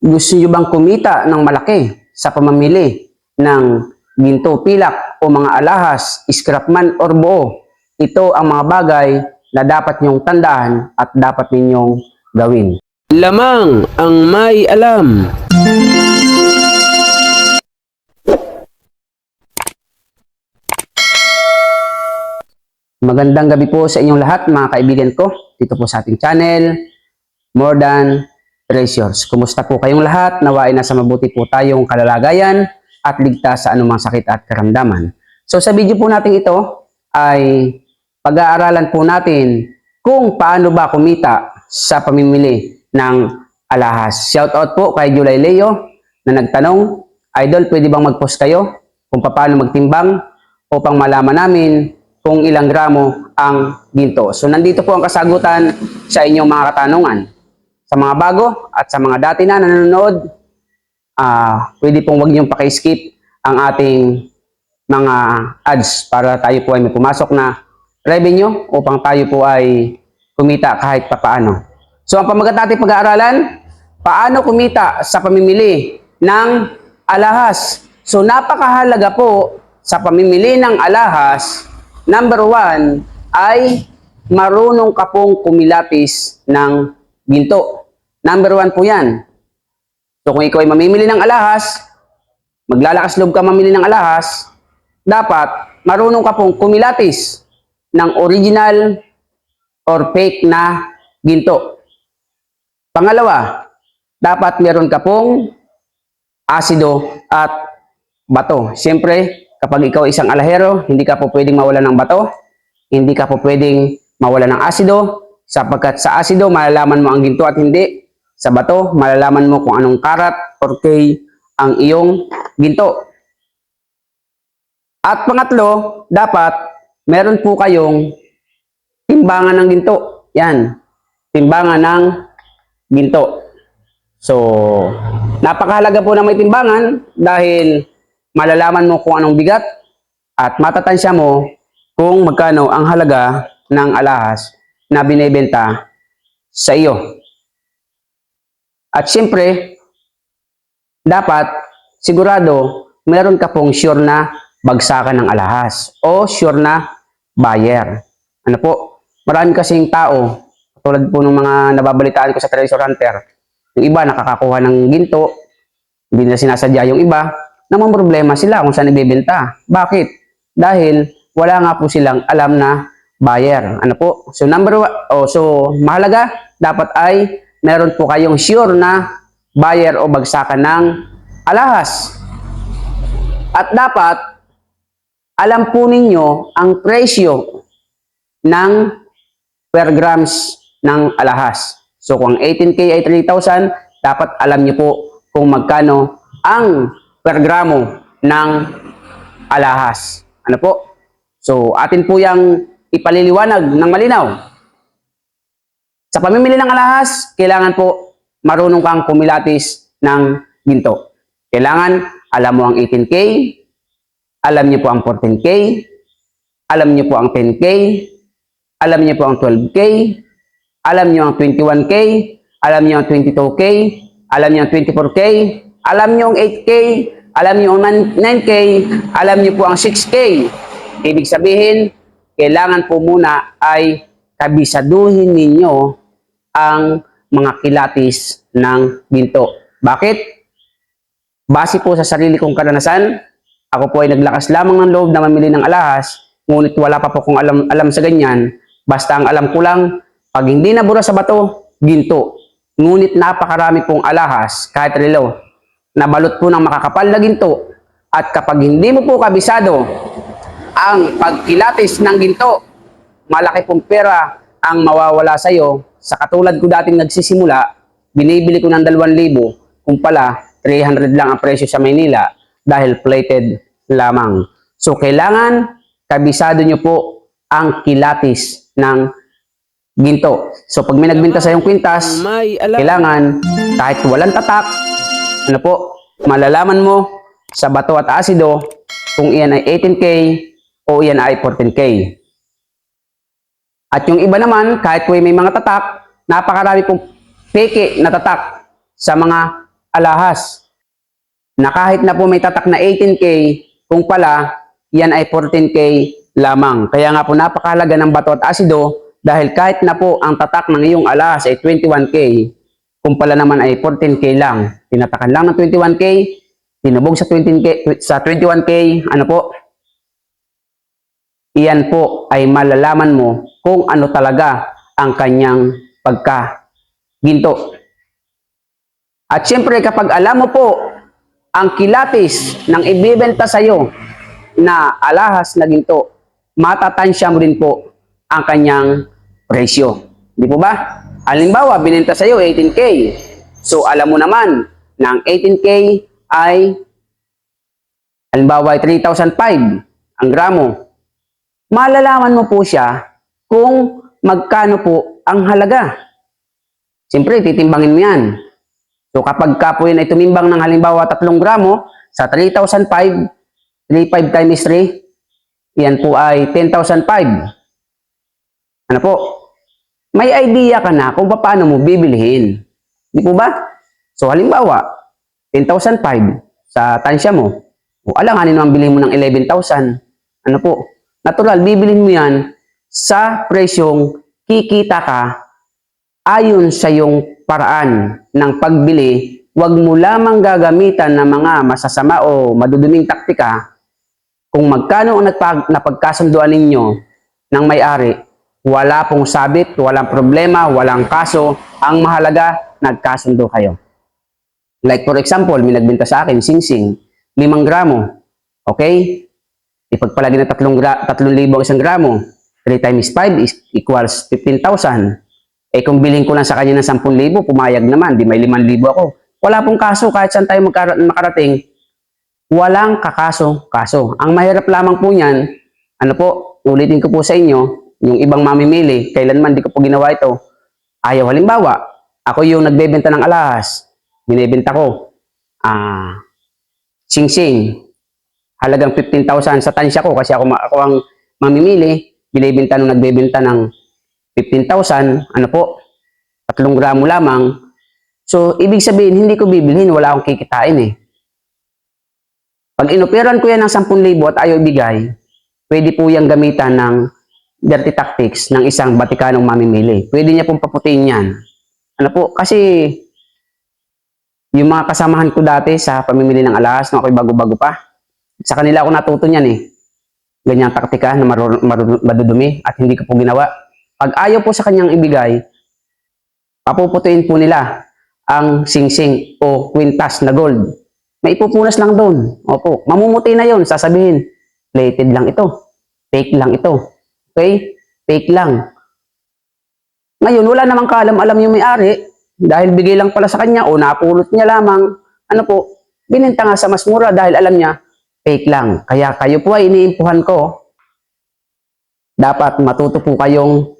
Gusto nyo bang kumita ng malaki sa pamamili ng ginto, pilak o mga alahas, scrapman or buo? Ito ang mga bagay na dapat nyong tandaan at dapat ninyong gawin. Lamang ang may alam. Magandang gabi po sa inyong lahat mga kaibigan ko. Dito po sa ating channel, More Than Treasures. Kumusta po kayong lahat? Nawain na sa mabuti po tayong kalalagayan at ligtas sa anumang sakit at karamdaman. So sa video po natin ito ay pag-aaralan po natin kung paano ba kumita sa pamimili ng alahas. Shout out po kay July Leo na nagtanong, Idol, pwede bang mag-post kayo kung paano magtimbang upang malaman namin kung ilang gramo ang ginto. So nandito po ang kasagutan sa inyong mga katanungan. Sa mga bago at sa mga dati na nanonood, ah pwede pong wag niyong paki-skip ang ating mga ads para tayo po ay may pumasok na revenue upang tayo po ay kumita kahit papaano. So ang pamagat natin pag-aaralan, paano kumita sa pamimili ng alahas. So napakahalaga po sa pamimili ng alahas Number one ay marunong ka pong kumilatis ng ginto. Number one po yan. So kung ikaw ay mamimili ng alahas, maglalakas loob ka mamili ng alahas, dapat marunong ka pong kumilatis ng original or fake na ginto. Pangalawa, dapat meron ka pong asido at bato. Siyempre, kapag ikaw isang alahero, hindi ka po pwedeng mawala ng bato, hindi ka po pwedeng mawala ng asido, sapagkat sa asido, malalaman mo ang ginto at hindi. Sa bato, malalaman mo kung anong karat or K ang iyong ginto. At pangatlo, dapat meron po kayong timbangan ng ginto. Yan, timbangan ng ginto. So, napakahalaga po na may timbangan dahil malalaman mo kung anong bigat at matatansya mo kung magkano ang halaga ng alahas na binebenta sa iyo. At siyempre, dapat sigurado meron ka pong sure na bagsakan ng alahas o sure na buyer. Ano po? Marami kasing tao, tulad po ng mga nababalitaan ko sa Treasure Hunter, yung iba nakakakuha ng ginto, hindi na sinasadya yung iba, namang problema sila kung saan ibebenta. Bakit? Dahil wala nga po silang alam na buyer. Ano po? So number one, oh, so mahalaga dapat ay meron po kayong sure na buyer o bagsakan ng alahas. At dapat alam po ninyo ang presyo ng per grams ng alahas. So kung 18K ay 3,000, dapat alam niyo po kung magkano ang per gramo ng alahas. Ano po? So, atin po yung ipaliliwanag ng malinaw. Sa pamimili ng alahas, kailangan po marunong kang kumilatis ng ginto. Kailangan alam mo ang 18K, alam niyo po ang 14K, alam niyo po ang 10K, alam niyo po ang 12K, alam niyo ang 21K, alam niyo ang 22K, alam niyo ang 24K, alam niyo ang 8K, alam niyo ang 9K, alam niyo po ang 6K. Ibig sabihin, kailangan po muna ay kabisaduhin ninyo ang mga kilatis ng ginto. Bakit? Base po sa sarili kong karanasan, ako po ay naglakas lamang ng loob na mamili ng alahas, ngunit wala pa po kong alam, alam sa ganyan. Basta ang alam ko lang, pag hindi nabura sa bato, ginto. Ngunit napakarami pong alahas, kahit relo, nabalot po ng makakapal na ginto. At kapag hindi mo po kabisado ang pagkilatis ng ginto, malaki pong pera ang mawawala sa iyo. Sa katulad ko dating nagsisimula, binibili ko ng 2,000, kung pala 300 lang ang presyo sa Maynila dahil plated lamang. So kailangan kabisado nyo po ang kilatis ng ginto. So pag may nagbenta sa yung kwintas, kailangan kahit walang tatak, ano po, malalaman mo sa bato at asido kung iyan ay 18K o iyan ay 14K. At yung iba naman, kahit po may mga tatak, napakarami pong peke na tatak sa mga alahas. Na kahit na po may tatak na 18K, kung pala, yan ay 14K lamang. Kaya nga po napakahalaga ng bato at asido dahil kahit na po ang tatak ng iyong alahas ay 21K, kung pala naman ay 14K lang. Tinatakan lang ng 21K, tinubog sa 20K, sa 21K, ano po, iyan po ay malalaman mo kung ano talaga ang kanyang pagka-ginto. At syempre kapag alam mo po ang kilatis ng ibibenta sa iyo na alahas na ginto, matatansya mo rin po ang kanyang presyo. Di po ba? Halimbawa, binenta sa iyo 18K. So alam mo naman na ang 18K ay halimbawa ay 3,005 ang gramo malalaman mo po siya kung magkano po ang halaga. Siyempre, titimbangin mo yan. So, kapag ka po yun ay tumimbang ng halimbawa 3 gramo, sa 3,005, 3,500 times 3, yan po ay 10,005. Ano po? May idea ka na kung paano mo bibilihin. Di po ba? So, halimbawa, 10,005 sa tansya mo. O, alanganin ang bilhin mo ng 11,000. Ano po? Natural, bibilin mo yan sa presyong kikita ka ayon sa yung paraan ng pagbili. Huwag mo lamang gagamitan ng mga masasama o maduduming taktika kung magkano ang nagpag, napagkasunduan ninyo ng may-ari. Wala pong sabit, walang problema, walang kaso. Ang mahalaga, nagkasundo kayo. Like for example, may nagbenta sa akin, sing-sing, 5 gramo. Okay? Ipagpalagi na 3 gra 3,000 ang isang gramo. 3 times 5 is equals 15,000. Eh kung bilhin ko lang sa kanya ng 10,000, pumayag naman, di may 5,000 ako. Wala pong kaso kahit saan tayo makarating. Walang kakaso, kaso. Ang mahirap lamang po niyan, ano po, ulitin ko po sa inyo, yung ibang mamimili, kailanman di ko po ginawa ito. Ayaw halimbawa, ako yung nagbebenta ng alahas, binebenta ko, ah, sing-sing, halagang 15,000 sa tansya ko kasi ako, ako ang mamimili, binibenta nung nagbebenta ng 15,000, ano po, 3 gramo lamang. So, ibig sabihin, hindi ko bibilhin, wala akong kikitain eh. Pag inoperan ko yan ng 10,000 at ayaw ibigay, pwede po yung gamitan ng dirty tactics ng isang Batikanong mamimili. Pwede niya pong paputiin yan. Ano po, kasi yung mga kasamahan ko dati sa pamimili ng alas, nung ako'y bago-bago pa, sa kanila ako natuto niyan eh. Ganyang taktika na madudumi at hindi ko po ginawa. Pag ayaw po sa kanyang ibigay, papuputuin po nila ang singsing o kwintas na gold. May ipupunas lang doon. Opo, mamumuti na yon sasabihin, plated lang ito. Fake lang ito. Okay? Fake lang. Ngayon, wala namang kaalam-alam yung may-ari dahil bigay lang pala sa kanya o napulot niya lamang. Ano po, binenta nga sa mas mura dahil alam niya, fake lang. Kaya kayo po ay iniimpuhan ko, dapat matuto po kayong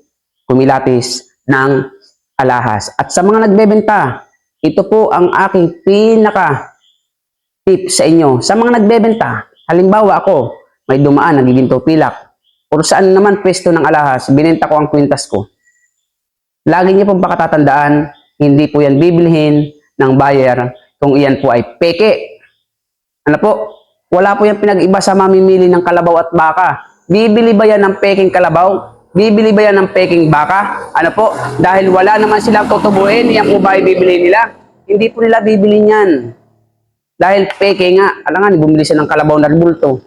kumilatis ng alahas. At sa mga nagbebenta, ito po ang aking pinaka tip sa inyo. Sa mga nagbebenta, halimbawa ako, may dumaan, nagiginto pilak, o saan naman pwesto ng alahas, binenta ko ang kwintas ko. Lagi niyo pong pakatatandaan, hindi po yan bibilhin ng buyer kung iyan po ay peke. Ano po? Wala po yung pinag-iba sa mamimili ng kalabaw at baka. Bibili ba yan ng peking kalabaw? Bibili ba yan ng peking baka? Ano po? Dahil wala naman silang tutubuin, yan po ba ay bibili nila? Hindi po nila bibili niyan. Dahil peke nga, alangan, bumili siya ng kalabaw na bulto.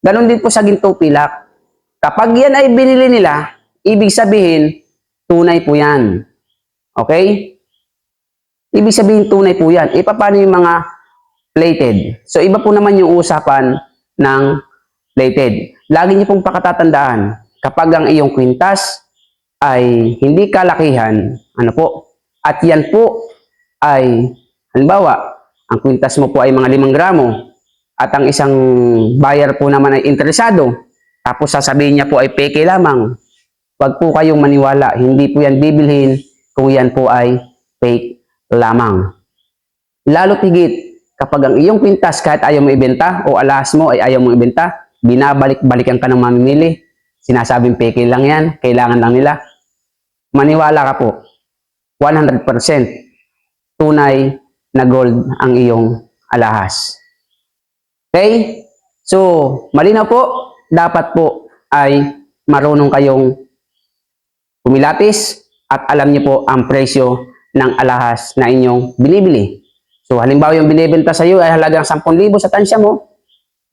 Ganon din po sa ginto pilak. Kapag yan ay binili nila, ibig sabihin, tunay po yan. Okay? Ibig sabihin tunay po yan. E paano yung mga plated? So iba po naman yung usapan ng plated. Lagi niyo pong pakatatandaan, kapag ang iyong kwintas ay hindi kalakihan, ano po, at yan po ay, halimbawa, ang kwintas mo po ay mga 5 gramo, at ang isang buyer po naman ay interesado, tapos sasabihin niya po ay peke lamang, Huwag po kayong maniwala. Hindi po yan bibilhin kung yan po ay fake lamang. Lalo higit, kapag ang iyong kwintas kahit ayaw mo ibenta o alas mo ay ayaw mo ibenta, binabalik-balikan ka ng mamimili. Sinasabing peke lang yan, kailangan lang nila. Maniwala ka po. 100% tunay na gold ang iyong alahas. Okay? So, malinaw po, dapat po ay marunong kayong kumilatis at alam niyo po ang presyo ng alahas na inyong binibili. So, halimbawa yung binibenta sa iyo ay halagang 10,000 sa tansya mo,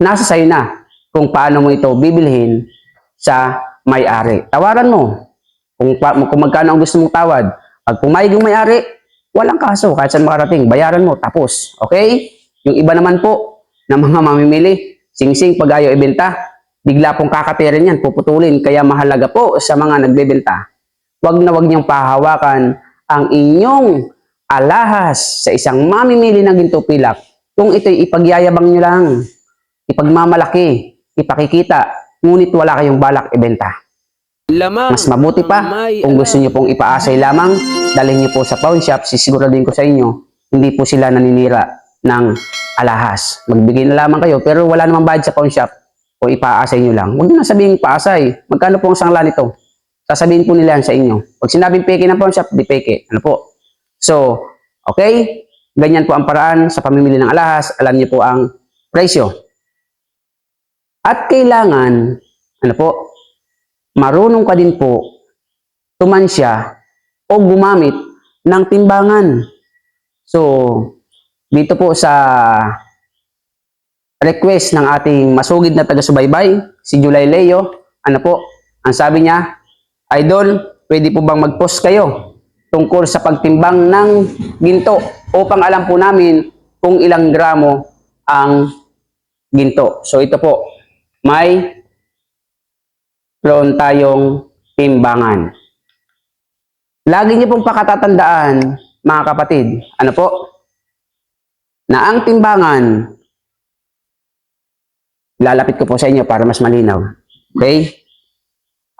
nasa sayo na kung paano mo ito bibilhin sa may-ari. Tawaran mo kung, kung magkano ang gusto mong tawad. Pag pumayag yung may-ari, walang kaso kahit saan makarating. Bayaran mo, tapos. Okay? Yung iba naman po ng mga mamimili, sing-sing pag ayaw ibenta, bigla pong kakatirin yan, puputulin. Kaya mahalaga po sa mga nagbebenta, wag na wag niyang pahawakan ang inyong alahas sa isang mamimili ng ginto pilak kung ito'y ipagyayabang nyo lang, ipagmamalaki, ipakikita, ngunit wala kayong balak ibenta. Lamang Mas mabuti pa kung gusto niyo pong ipaasay lamang, dalhin niyo po sa pawn shop, sisiguraduhin ko sa inyo, hindi po sila naninira ng alahas. Magbigay na lamang kayo, pero wala namang bayad sa pawn shop o ipaasay niyo lang. Huwag niyo na sabihin paasay. Magkano po ang sangla nito? Sasabihin po nila yan sa inyo. Pag sinabing peke ng pawn shop, di peke. Ano po? So, okay? Ganyan po ang paraan sa pamimili ng alahas. Alam niyo po ang presyo. At kailangan, ano po, marunong ka din po tumansya o gumamit ng timbangan. So, dito po sa request ng ating masugid na taga-subaybay, si July Leo, ano po, ang sabi niya, Idol, pwede po bang mag-post kayo tungkol sa pagtimbang ng ginto upang alam po namin kung ilang gramo ang ginto. So ito po, may meron tayong timbangan. Lagi niyo pong pakatatandaan, mga kapatid, ano po? Na ang timbangan, lalapit ko po sa inyo para mas malinaw. Okay?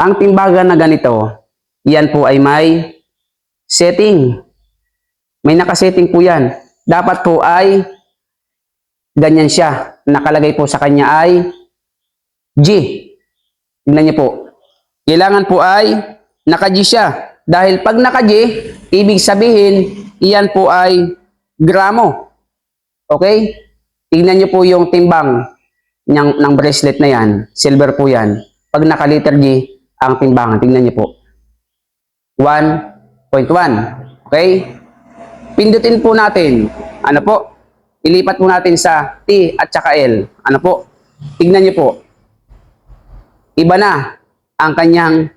Ang timbangan na ganito, yan po ay may setting. May nakasetting po yan. Dapat po ay ganyan siya. Nakalagay po sa kanya ay G. Tingnan niyo po. Kailangan po ay naka-G siya. Dahil pag naka-G, ibig sabihin, iyan po ay gramo. Okay? Tingnan niyo po yung timbang ng, ng bracelet na yan. Silver po yan. Pag naka-letter G, ang timbangan. Tingnan niyo po. 1.1. Okay? Pindutin po natin. Ano po? Ilipat po natin sa T at saka L. Ano po? Tingnan niyo po iba na ang kanyang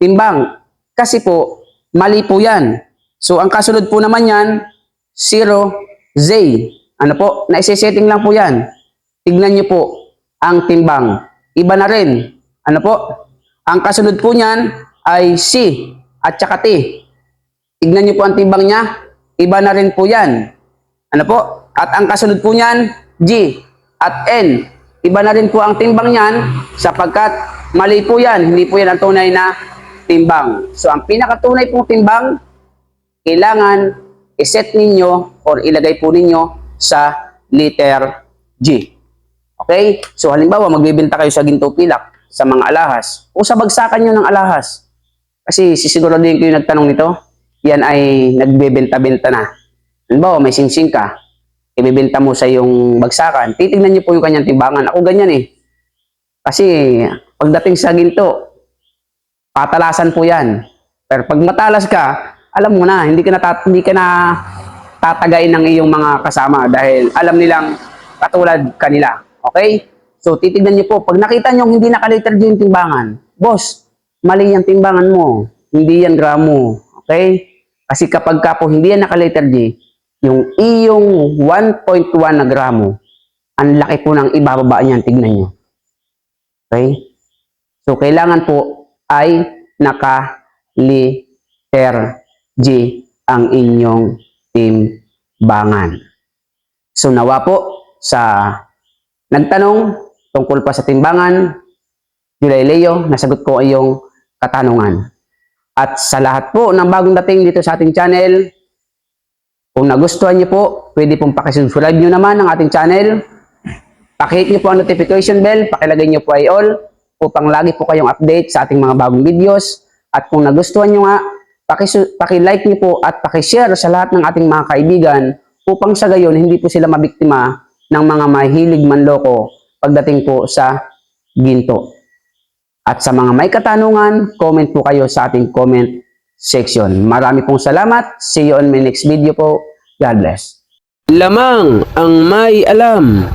timbang. Kasi po, mali po yan. So, ang kasunod po naman yan, 0, Z. Ano po? Naisisetting lang po yan. Tignan nyo po ang timbang. Iba na rin. Ano po? Ang kasunod po niyan ay C at saka T. Tignan nyo po ang timbang niya. Iba na rin po yan. Ano po? At ang kasunod po niyan, G at N. Iba na rin po ang timbang niyan sapagkat mali po yan. Hindi po yan ang tunay na timbang. So, ang pinakatunay pong timbang, kailangan iset ninyo or ilagay po ninyo sa letter G. Okay? So, halimbawa, magbibenta kayo sa ginto pilak sa mga alahas o sa bagsakan nyo ng alahas. Kasi sisiguraduhin ko yung nagtanong nito, yan ay nagbebenta-benta na. Halimbawa, may singsing ka, ibibenta mo sa yung bagsakan, titignan niyo po yung kanyang timbangan. Ako ganyan eh. Kasi pagdating sa ginto, patalasan po yan. Pero pag matalas ka, alam mo na, hindi ka na, hindi ka na tatagain ng iyong mga kasama dahil alam nilang katulad kanila. Okay? So, titignan niyo po, pag nakita niyo hindi nakaliter yung timbangan, boss, mali yung timbangan mo. Hindi yan gramo. Okay? Kasi kapag ka po hindi yan nakaliter G, yung iyong 1.1 na gramo, ang laki po ng ibababa niyan, tignan nyo. Okay? So, kailangan po ay naka-liter G ang inyong timbangan. So, nawa po sa nagtanong tungkol pa sa timbangan, July Leo, nasagot ko iyong katanungan. At sa lahat po ng bagong dating dito sa ating channel, kung nagustuhan niyo po, pwede pong pakisubscribe niyo naman ang ating channel. Pakihit niyo po ang notification bell, pakilagay niyo po ay all upang lagi po kayong update sa ating mga bagong videos. At kung nagustuhan niyo nga, pakilike niyo po at pakishare sa lahat ng ating mga kaibigan upang sa gayon hindi po sila mabiktima ng mga mahilig manloko pagdating po sa ginto. At sa mga may katanungan, comment po kayo sa ating comment section. Marami pong salamat. See you on my next video po. God bless. Lamang ang may alam.